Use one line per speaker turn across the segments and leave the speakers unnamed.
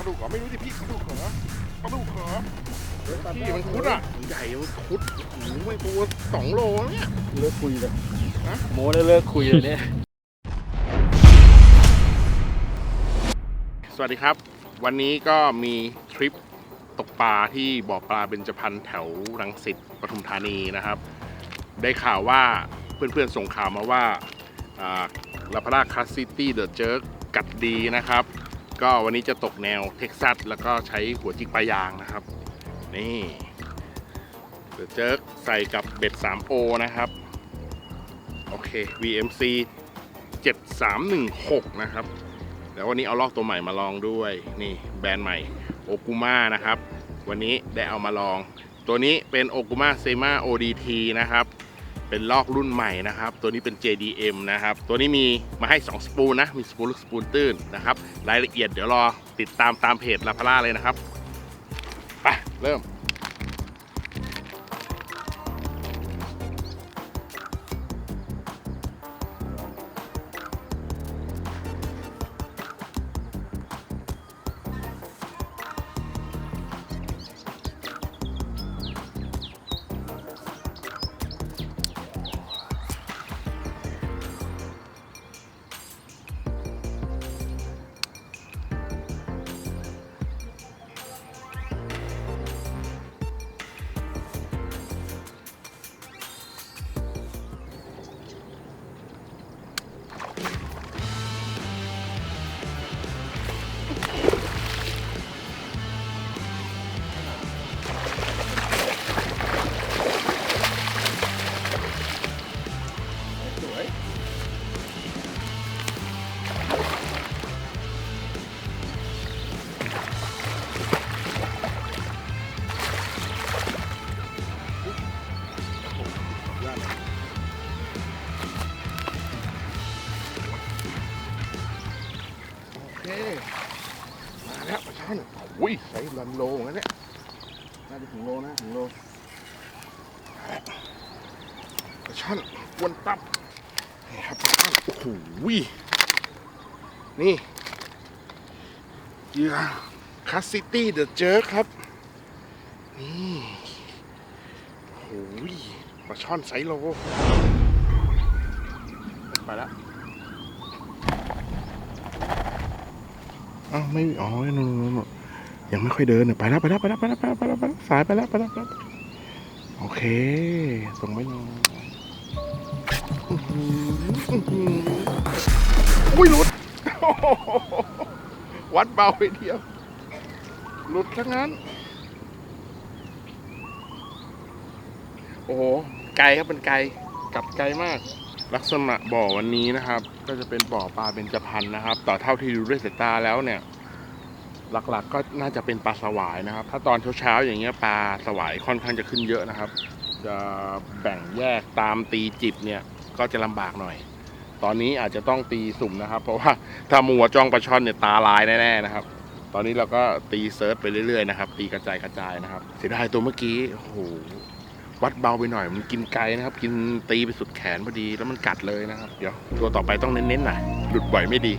ลาดุกเหรอไม่รู้ดิพี่ปลาดุกเหรอปลาดุกเหรอพี่มันคุดอะใหญ่มันคุดโอ้โหไม่ตัวสองโลเนี่ย
เลิกคุยเลย
ฮะ
โมได้เลิกคุยเลยเนี่ย
สวัสดีครับ วันนี้ก็มีทริปตกปลาที่บ่อปลาเบญจพรรณแถวรังสิตปทุมธานีนะครับ ได้ข่าวว่าเพื่อนๆส่งข่าวมาว่าลาพาราคาซิตี้เดอะเจิร์กกัดดีนะครับ ก็วันนี้จะตกแนวเท็กซัสแล้วก็ใช้หัวจิกปลายางนะครับ นี่เดอเจิร์กใส่กับเบ็ด 3O นะครับ โอเค VMC 7316 นะครับ แล้ววันนี้เอาลอกตัวใหม่มาลองด้วย นี่แบรนด์ใหม่โอกุมานะครับ วันนี้ได้เอามาลอง ตัวนี้เป็นโอกุมาเซมา ODT นะครับ เป็นลอกรุ่นใหม่นะครับ ตัวนี้เป็น JDM นะครับ ตัวนี้มีมาให้ 2 สปูลนะ มีสปูลลูกสปูลตื้นนะครับ รายละเอียดเดี๋ยวรอติดตามตามเพจลาพาร่าเลยนะครับ ไป เริ่ม มาแล้วปลาช่อนอุ้ยใส่ลันโลงั้นเนี่ยน่าจะถึงโลนะถึงโลปลาช่อนกวนตับนี่ครับปลาช่อนโอ้โหนี่เหยื่อคัสซิตี้เดอะเจอร์ครับ นี่โอ้โหปลาช่อนไซส์โล ไปแล้ว อ้าวไม่อ๋อนู่นนู่นยังไม่ค่อยเดินเนี่ยไปแล้วไปแล้วไปแล้วไปแล้วไปแล้วไปแล้วไปแล้วสายไปแล้วไปแล้วไปแล้วโอเค ส่งไม่นอนอุ้ยหลุดวัดเบาไปเดียว หลุดทั้งนั้น โอ้โห ไกลครับเป็นไกล กลับไกลมาก ลักษณะบ่อวันนี้นะครับ ก็จะเป็นบ่อปลาเบญจพรรณนะครับ ต่อเท่าที่ดูด้วยสายตาแล้วเนี่ย หลักๆก็น่าจะเป็นปลาสวายนะครับ ถ้าตอนเช้าๆอย่างเงี้ยปลาสวายค่อนข้างจะขึ้นเยอะนะครับ จะแบ่งแยกตามตีจิบเนี่ยก็จะลำบากหน่อย ตอนนี้อาจจะต้องตีสุ่มนะครับ เพราะว่าถ้ามัวจ้องปลาช่อนเนี่ยตาลายแน่ๆนะครับ ตอนนี้เราก็ตีเซิร์ชไปเรื่อยๆนะครับ ตีกระจายกระจายนะครับ เสียดายตัวเมื่อกี้โอ้โห วัดเบาไปหน่อยมันกินไกลนะครับ กินตีไปสุดแขนพอดีแล้วมันกัดเลยนะครับ เดี๋ยวตัวต่อไปต้องเน้นๆหน่อยหลุดบ่อยไม่ดี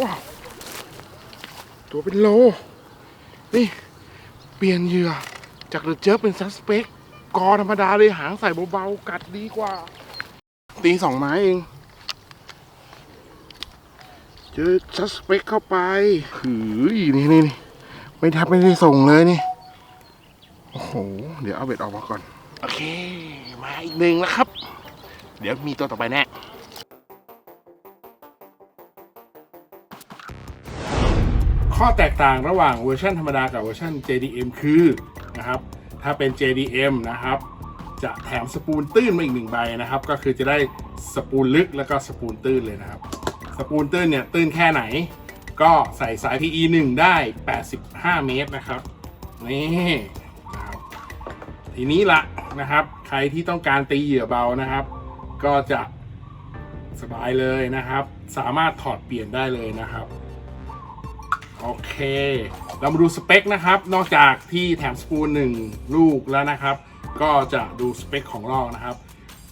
ว้าวตัวเป็นโล นี่ เปลี่ยนเหยื่อ จากเดอะเจอเป็นซัสเปกกอธรรมดาเลยหางใส่เบาๆ กัดดีกว่า ตีสองไม้เอง เจอซัสเปกเข้าไปหือนี่นี่นี่ไม่แทบไม่ได้ส่งเลยนี่ โอ้โห เดี๋ยวเอาเบ็ดออกมาก่อน โอเค มาอีกหนึ่งแล้วครับ เดี๋ยวมีตัวต่อไปแน่ ข้อแตกต่างระหว่างเวอร์ชันธรรมดากับเวอร์ชัน JDM คือนะครับถ้าเป็น JDM นะครับจะแถมสปูนตื้นมาอีกหนึ่งใบนะครับ ก็คือจะได้สปูนลึกแล้วก็สปูนตื้นเลยนะครับ สปูนตื้นเนี่ยตื้นแค่ไหน ก็ใส่สาย PE 1 ได้ 85 เมตรนะครับนี่นะครับทีนี้ละนะครับ ใครที่ต้องการตีเหยื่อเบานะครับ ก็จะสบายเลยนะครับ สามารถถอดเปลี่ยนได้เลยนะครับ โอเค เรามาดูสเปคนะครับ นอกจากที่แถมสปูน1ลูกแล้วนะครับ ก็จะดูสเปคของลอกนะครับ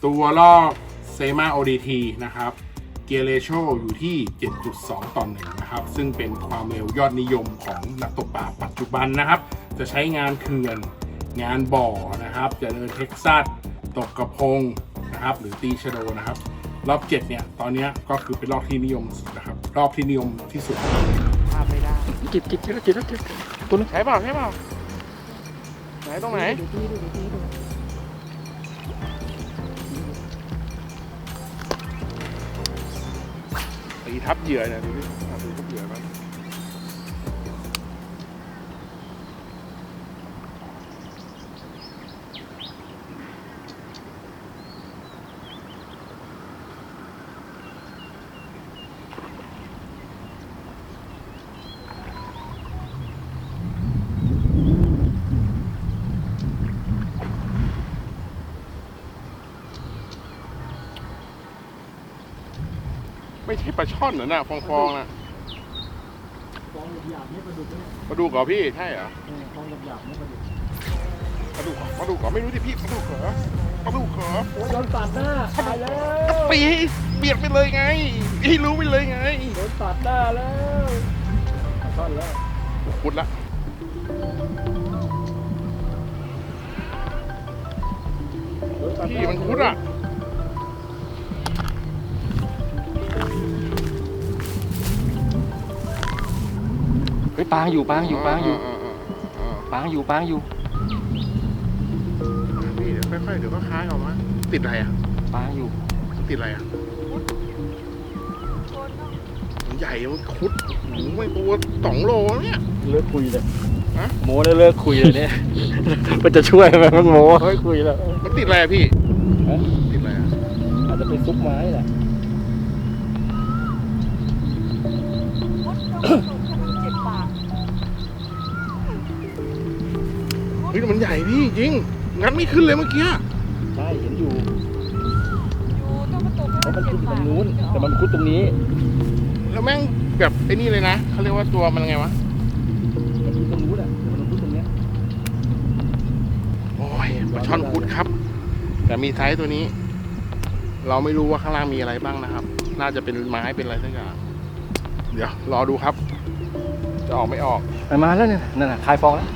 ตัวลอกเซมา ODT นะครับ เกียร์เรโชอยู่ที่ 7.2 ต่อหนึ่งนะครับ ซึ่งเป็นความเร็วยอดนิยมของนักตกปลาปัจจุบันนะครับ จะใช้งานเขื่อน งานบ่อนะครับ จะเดินเท็กซัส ตกกระพงนะครับ หรือตีชโดนะครับ รอบ 7 เนี่ย ตอนนี้ก็คือเป็นรอบที่นิยมสุดนะครับ รอบที่นิยมที่สุด
จิบจิบจิบจิบจิบตัวนึง
ใช่เปล่าใช่เปล่าไหนตรงไหน
ดูดีดูดีดู
ตีทับเหยื่อเนี่ยดูดิดูทับเหยื่อมัน ช่ปลาช่อนเหรอน่ะฟองๆน่ะ
ฟองหยาบๆนี่ปลาดุกเนี่ย
ปลาดุกเหรอพี่ใช่เหรอ
ฟองหยาบๆนี่ปลาดุก
ปลาดุกเหรอปลาดุกเหรอไม่รู้ดิพี่ปลาดุกเหรอปลาดุกเหรอ
โอ้ยโดนตัดหน้าตายแล้ว
ปีเบียดไปเลยไงให้รู้ไปเลยไง
โดนตัดหน้าแล้วท่อนแล้ว
ขุดละ
โดนตัดหา
พี่มันคุดอะ
เฮ้ยปางอยู่ปางอยู่ปางอยู่
อ่า
ปางอยู่ปางอยู่
ๆพี่เดี๋ยวค่อยๆเดี๋ยวก็คล้ายออกมาติดอะไรอะ
ปางอยู่
ติดอะไรอะมันใหญ่มันคุดโอ้โหไม่ตัวสองโลเนี่ย
เลิกคุยเลย
ฮะ
โม้แล้วเลิกคุยเลยเนี่ยมันจะช่วยไหมมันโม้ไม่คุยแล้ว
มันติดอะไรอะพี่
ฮะ
ติดอะไรอะ
อาจจะเป็นซุปไม้แหละ
ฮ้ยมันใหญ่พี่จริง งั้นไม่ขึ้นเลยเมื่อกี้
ใช่เห็นอยู่
อยู่ต้องมาตก
เพ
ให้
ราะ
มั
มันน
เจ็
คุ
บ
ดอยู่ตรง
ปาก
นู้น แต่มันคุดตรงนี้
แล้วแม่งแบบไอ้นี่เลยนะเขาเรียกว่าตัวมันไงวะ
มันคุดตรงนู้นอะแต่มันคุดตรงเนี้ย
โอ้ยปลาช่อนคุดครับ แต่มีไซส์ตัวนี้ เราไม่รู้ว่าข้างล่างมีอะไรบ้างนะครับ น่าจะเป็นไม้เป็นอะไรสักอย่าง เดี๋ยวรอดูครับ จะออกไม่ออก
มันมาแล้วเนี่ย นั่นน่ะคลายฟองแล้ว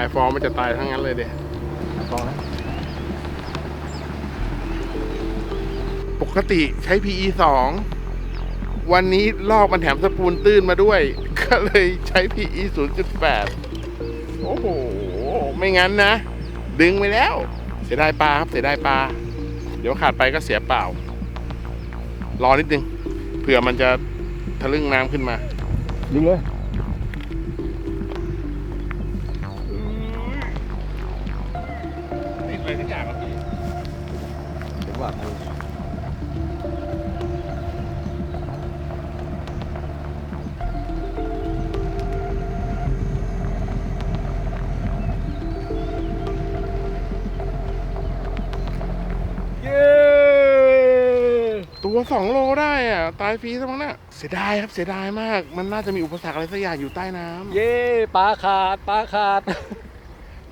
ไฮฟอร์มมันจะตายทั้งนั้นเลยเด็
คลายฟองแล้ว
ปกติใช้ PE 2 วันนี้ลอกมันแถมสปูนตื้นมาด้วย ก็เลยใช้ PE 0.8 โอ้โห ไม่งั้นนะ ดึงไปแล้ว เสียดายปลาครับ เสียดายปลา เดี๋ยวขาดไปก็เสียเปล่า รอนิดนึง เผื่อมันจะทะลึ่งน้ำขึ้นมา
ดึงเลย
ตั
ว
สองโลได้อะ ตายฟรีซะมั้งน่ะเสียดายครับเสียดายมาก มันน่าจะมีอุปสรรคอะไรสักอย่างอยู่ใต้น้ำ
เย้ปลาขาดปลาขาด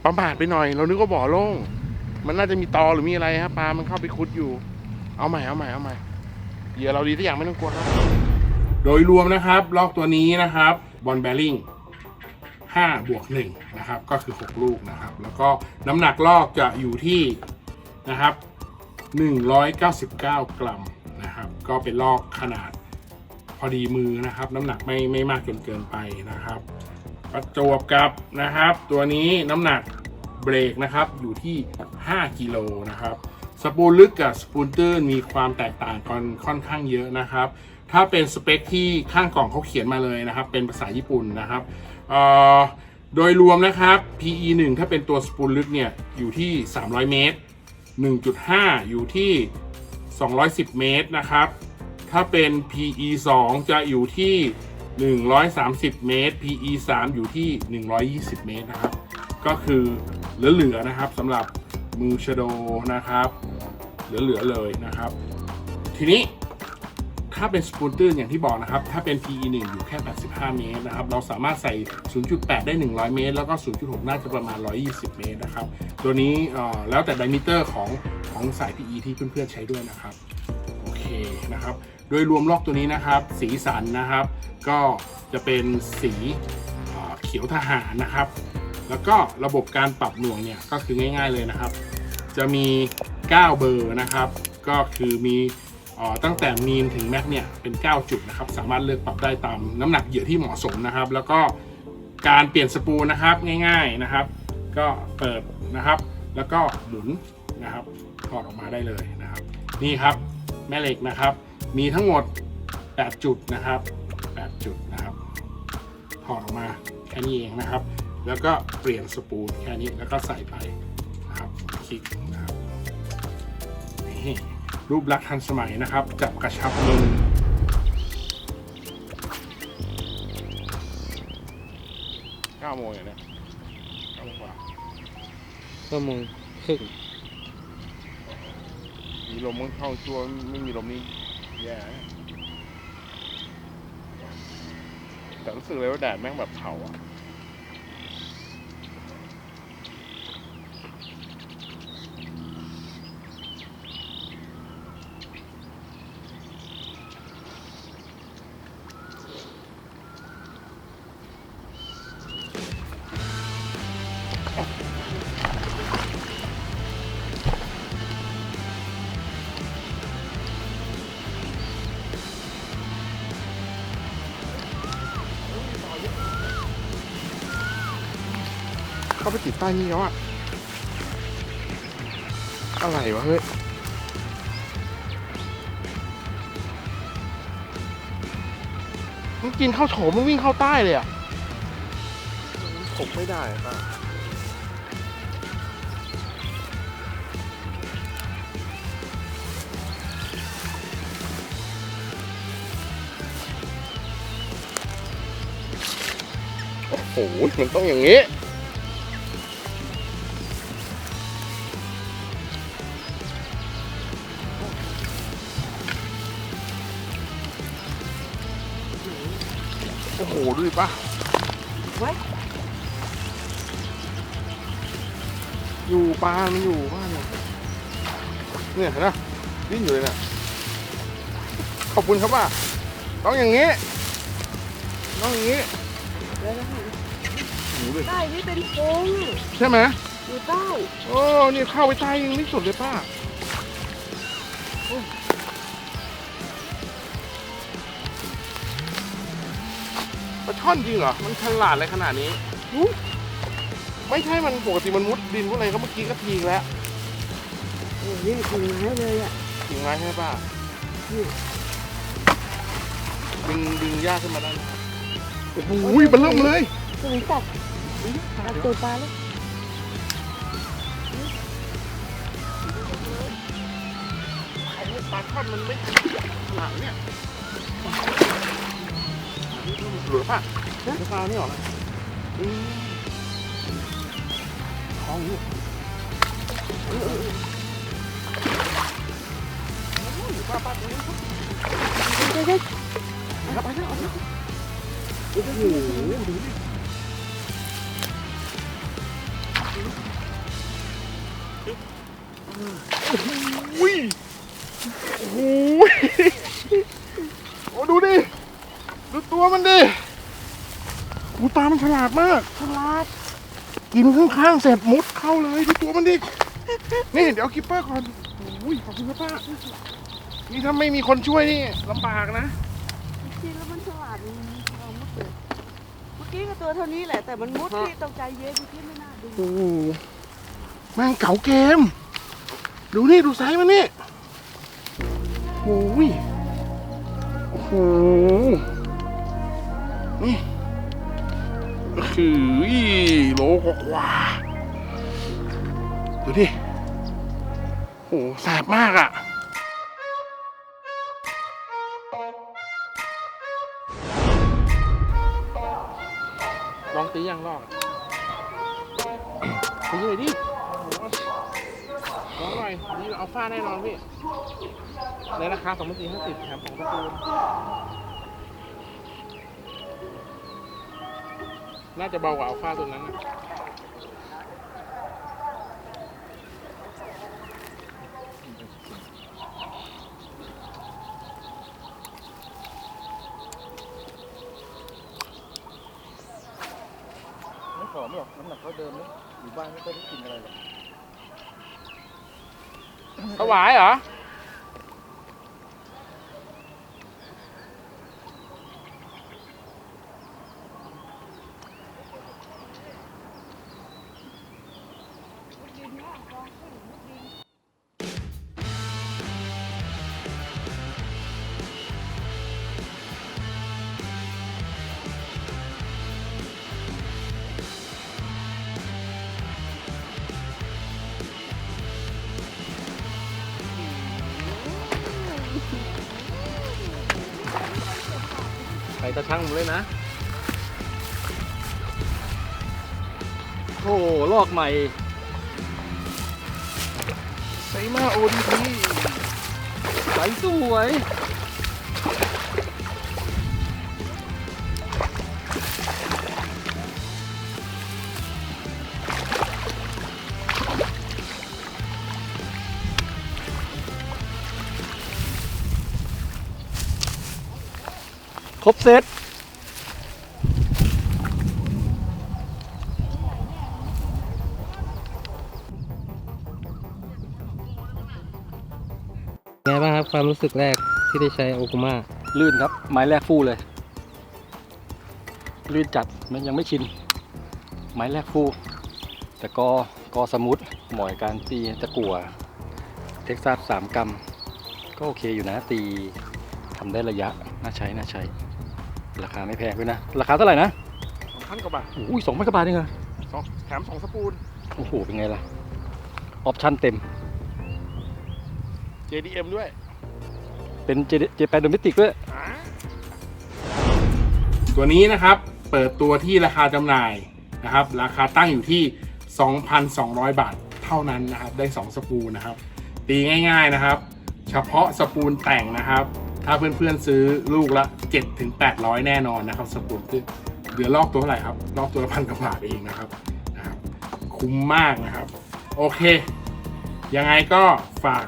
ประมาทไปหน่อย เรานึกว่าบ่อโล่งมันน่าจะมีตอหรือมีอะไรครับปลามันเข้าไปคุดอยู่ เอาใหม่เอาใหม่เอาใหม่เหยื่อเราดีทุกอย่างไม่ต้องกลัวครับ โดยรวมนะครับลอกตัวนี้นะครับบอลแบริ่ง5บวก1นะครับ ก็คือ 6 ลูกนะครับ แล้วก็น้ำหนักลอกจะอยู่ที่นะครับ 199 กรัม นะครับ ก็เป็นลอกขนาดพอดีมือนะครับ น้ำหนักไม่ไม่มากจนเกินไปนะครับ ประจวบกับนะครับ ตัวนี้น้ำหนักเบรกนะครับอยู่ที่ 5กิโลนะครับสปูลลึกกับสปูลตื้นมีความแตกต่างกันค่อนข้างเยอะนะครับ ถ้าเป็นสเปคที่ข้างกล่องเขาเขียนมาเลยนะครับ เป็นภาษาญี่ปุ่นนะครับโดยรวมนะครับ PE 1 ถ้าเป็นตัวสปูลลึกเนี่ยอยู่ที่ 300 เมตร 1.5 อยู่ที่ 210 เมตรนะครับ ถ้าเป็น PE 2 จะอยู่ที่ 130 เมตร PE 3 อยู่ที่ 120 เมตรนะครับ ก็คือเหลือๆนะครับสำหรับมือชโดนะครับเหลือๆเลยนะครับ ทีนี้ถ้าเป็นสปูลตื้นอย่างที่บอกนะครับ ถ้าเป็น PE 1 อยู่แค่ 85 เมตรนะครับ เราสามารถใส่ 0.8 ได้ 100 เมตร แล้วก็ 0.6 น่าจะประมาณ 120 เมตรนะครับ ตัวนี้แล้วแต่ไดมิเตอร์ของ ของสาย PE ที่เพื่อนๆใช้ด้วยนะครับโอเคนะครับโดยรวมลอกตัวนี้นะครับ สีสันนะครับ ก็จะเป็นสีเขียวทหารนะครับ แล้วก็ระบบการปรับหน่วงเนี่ยก็คือง่ายๆเลยนะครับ จะมี 9 เบอร์นะครับ ก็คือมีตั้งแต่มีนถึงแม็กเนี่ยเป็น 9 จุดนะครับ สามารถเลือกปรับได้ตามน้ำหนักเหยื่อที่เหมาะสมนะครับ แล้วก็การเปลี่ยนสปูนะครับง่าย ๆนะครับ ก็เปิดนะครับ แล้วก็หมุนนะครับ ถอดออกมาได้เลยนะครับ นี่ครับแม่เหล็กนะครับ มีทั้งหมด 8 จุดนะครับ 8 จุดนะครับ ถอดออกมาแค่นี้เองนะครับ แล้วก็เปลี่ยนสปูลแค่นี้แล้วก็ใส่ไปนะครับคลิกนะครับนี่รูปลักษณ์ทันสมัยนะครับ จับกระชับมือเก้าโมงอย่างเนี้ยเก้าโมงกว่า
ก็มงครึ่ง
มีลมมันเข้าชัวร์ไม่มีลมนี่แย่นะแต่รู้สึกเลยว่าแดดแม่งแบบเผาอะาไปติดใต้นี่แล้วอะอะไรวะเฮ้ยมันกินข้าวโฉมมันวิ่งเข้าใต้เลยอะผมไม่ได้ป่ะโอ้โหมันต้องอย่างนี้ หดูดิป่ะ
ไว้
อยู่ปลามันอยู่บ้านเนี่ยเนี่ยเห็นไหมวิ่งอยู่เลยน่ะขอบคุณครับป่ะต้องอย่างนี้ต้องอย่างนี้
แล้วนะ
โอ้โหเลย
ใต้นี่เป็นพง
ใช่ไหม
อยู่ใต้
โอ้นี่เข้าไปใต้ยังไม่สุดเลยป้า อ้ปลาช่อนจริงเหรอ มันฉลาดอะไรขนาดนี้หูไม่ใช่มันปกติมันมุดดินพวกอะไรก็เมื่อกี้ก็ทีแล้ว
โอ้ยถึงไม้เลยอะ
ถึงไม้ใช่ป้าดึงดึงยากขึ้นมาได้ไหมโอ้โหมันเริ่มเลย
สวิงตัดตัดตัวปลาแล้ว
ปลาช่อนมันไม่ฉลาดเนี่ย หลุดป่ะปลาไม่ออกนะอืมท้องอยู่ป้า มันฉลาดมาก
ฉลาด
กินข้างๆเสร็จมุดเข้าเลยดูตัวมันดิ นี่เดี๋ยวเอาคิปเปอร์ก่อนโอ้ยขอบคุณครับป้านี่ถ้าไม่มีคนช่วยนี่ลำบากนะ
จริงแล้วมันฉลาดมันเอามุดเลยเมื่อกี้ก็ตัวเท่านี้แหละ แต่มันมุดที่ต้องใจเย็นเมื่อกี้ไม่น่าดู
โอ้โหแม่งเก่าเกม ดูนี่ ดูไซส์มันนี่โอ้ยโอ้โหนี่ก็ คือโลกว่าดูดิโอ้โหแสบมากอะ่ะลองตียังลองตีหน่อยดิลองหน่อยนี่เอาฟ้าแน่นอนพี่ในราคา2 4 5 0แถมของตะปูน น่าจะเบากว่าอัลฟาตัวนั้นนะ
ไม่ผอมหรอกน้ำหนักเขาเดิมนะอยู่บ้านไม่ค่อยได้กินอะไรหรอก
ถวายเหรอ
จะช่างผมเลยนะ โอ้โหลอกใหม่
ไซมาโอดีที
ใสสวย รบเซต
ไงบ้างครับความรู้สึกแรกที่ได้ใช้โอคุมา
ลื่นครับ ไม้แรกฟู่เลย ลื่นจัดมันยังไม่ชิน ไม้แรกฟู่แต่กอกอสมุดเหมาะกับการตีตะกั่วเท็กซัสสามกรัมก็โอเคอยู่นะตีทำได้ระยะ น่าใช้ น่าใช้ ราคาไม่แพงด้วยนะ ราคาเท่าไหร่นะ
สองพันกว่าบาท
อุ้ยสองพันกว่าบาทเองเหรอ
สองแถมสองสปูน
โอ้โห เป็นไงล่ะ ออปชั่นเต็ม
JDM ด้วย
เป็นเจเจแปนโดมิติกด้วย
ตัวนี้นะครับเปิดตัวที่ราคาจำหน่ายนะครับ ราคาตั้งอยู่ที่ 2,200 บาทเท่านั้นนะครับ ได้ 2 สปูนนะครับ ตีง่าย ๆนะครับ เฉพาะสปูนแต่งนะครับ ถ้าเพื่อนๆซื้อลูกละ7-800 แน่นอนนะครับสปูนคือเหลือลอกตัวเท่าไหร่ครับ ลอกตัวละพันกว่าบาทเองนะครับนะครับ คุ้มมากนะครับ โอเค ยังไงก็ฝาก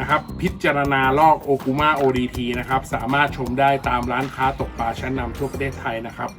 นะครับ พิจารณาลอกโอคุมา ODT นะครับ สามารถชมได้ตามร้านค้าตกปลาชั้นนำทั่วประเทศไทยนะครับ